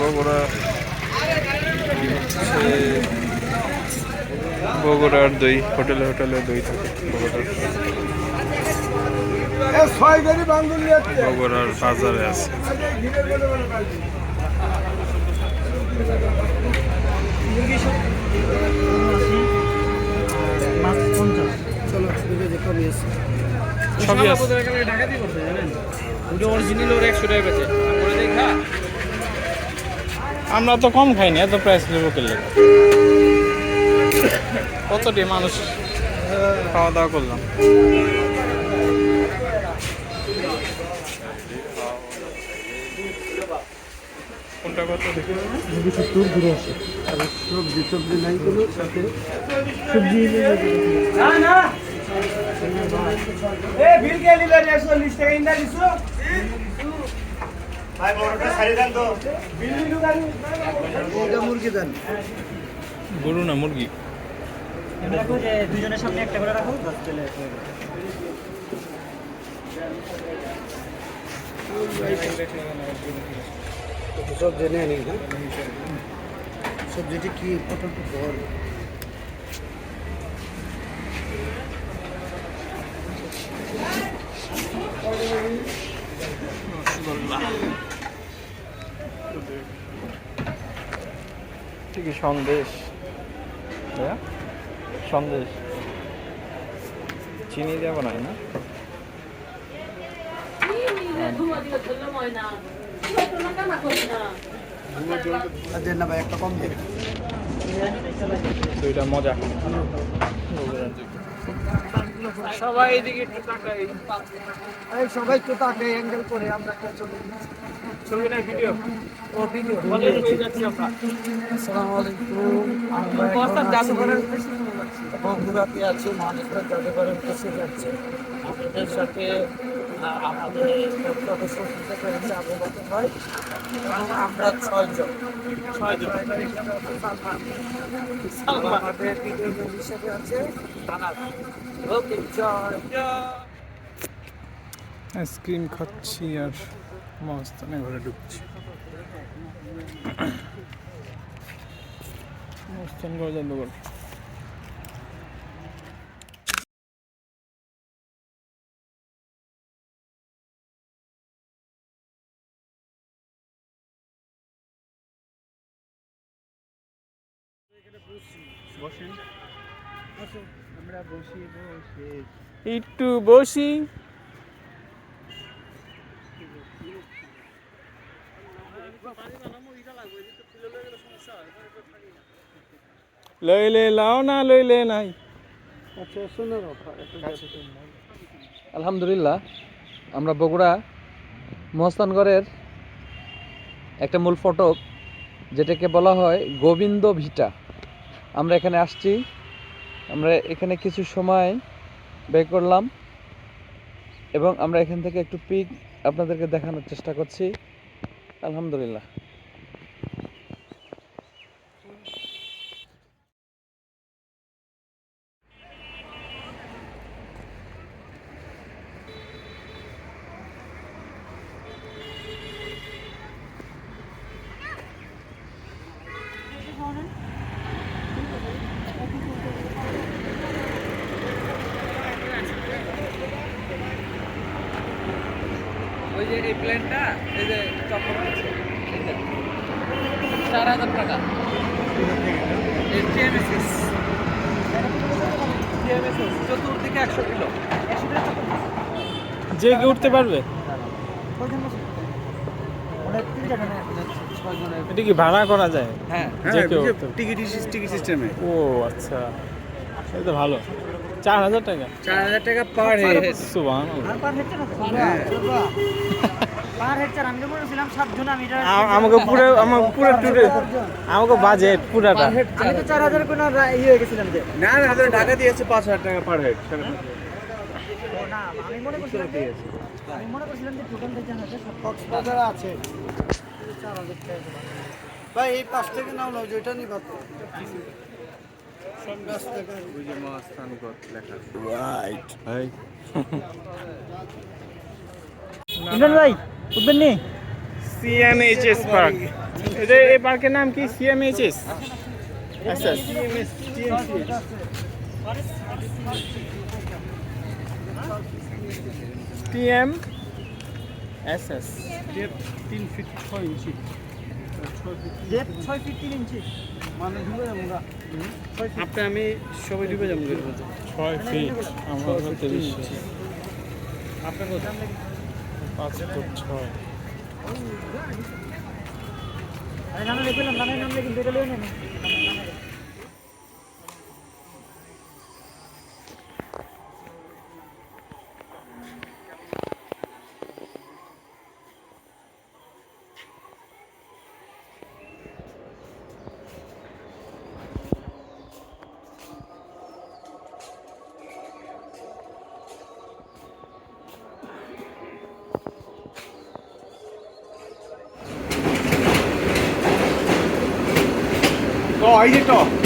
বগুড়া। বগুড়ার দই হোটেলে হোটেলে দই থাকে বগুড়ার। ছয় গাড়ি বাঙ্গুল নিয়ে আসছে। বগুড়ার বাজারে আছে। ঘিরে বলে বলে পাইছি। সবই আছে আমরা তো কম খাইনি এত প্রাইস নেব করলে কতটি মানুষ খাওয়া দাওয়া করলাম কোনটা কত দেখি সবজি সবজি নাই কোনো সাথে এটা মুরগি দেন। গরু না মুরগি। দুজনের সামনে একটা করে রাখো। বাস চলে আসবে সবজি নি সবজিটি কি? পটল বল ঠিকই সন্দেশ? সন্দেশ। চিনি দেব না না? একটা দুইটা মজা। সবাই এদিকে একটু তাকাই। সবাই তো তাকে অ্যাঙ্গেল করে আমরা একটা আসসালামু আলাইকুম। বগুড়াতে আছি মানুষরা জাদুঘরের কাছে যাচ্ছে। আপনাদের সাথে আমাদের আবু বকর এবং আমরা ছয়জন। ছয়জন। আমাদের ভিডিও হিসেবে আছে। ওকে জয়। আইসক্রিম খাচ্ছি আর মস্তানে ঘরে ঢুকছি। মস্তান ঘরে জাদুঘর একটু বসি। লইলে লাও না লইলে নাই। আচ্ছা আলহামদুলিল্লাহ আমরা বগুড়া মহস্তানগড়ের একটা মূল ফটক যেটাকে বলা হয় গোবিন্দ ভিটা। আমরা এখানে আসছি আমরা এখানে কিছু সময় ব্যয় করলাম এবং আমরা এখান থেকে একটু পিক আপনাদেরকে দেখানোর চেষ্টা করছি। আলহামদুলিল্লাহ। যে এই প্লেনটা এই যে চক্কর চার হাজার টাকা। চতুর্দিকে একশো কিলো। যে কি উঠতে পারবে? এটা কি ভাড়া করা যায়? হ্যাঁ। যে কেউ উঠতে পারবে? টিকিট টিকিট সিস্টেমে। ও আচ্ছা। তো ভালো। চার হাজার টাকা। চার হাজার টাকা পার হেড সুবাহ পার হেড চার পার আমাকে পুরো টুরে আমাকে বাজেট পুরাটা। আমি তো চার হাজার। কোনো ইয়ে হয়ে গেছিলাম যে। না না হাজার টাকা দিয়েছে পাঁচ হাজার টাকা পার হেড না আমি মনে করছিলাম যে আমি মনে করছিলাম যে টোটাল থেকে জানা কক্সবাজার আছে। ভাই এই পাশ থেকে নাও না যেটা নিবা ইমরান ভাই উঠবেন নি? পার্ক এটা এই পার্কের নাম কি? সিএমএইচএস আচ্ছা টিএম এস এস তিন ফিট ছয় ইঞ্চি ছয় ফিট তিন ইঞ্চি আপনি আমি সবাই ডুবে যাব ছয় ফিট আমার তিরিশ আপনার পাঁচ ফুট ছয়। নাম নামে লিখলাম নামে নাম লিখুন দুটো লিখে নেন তো এই যে তো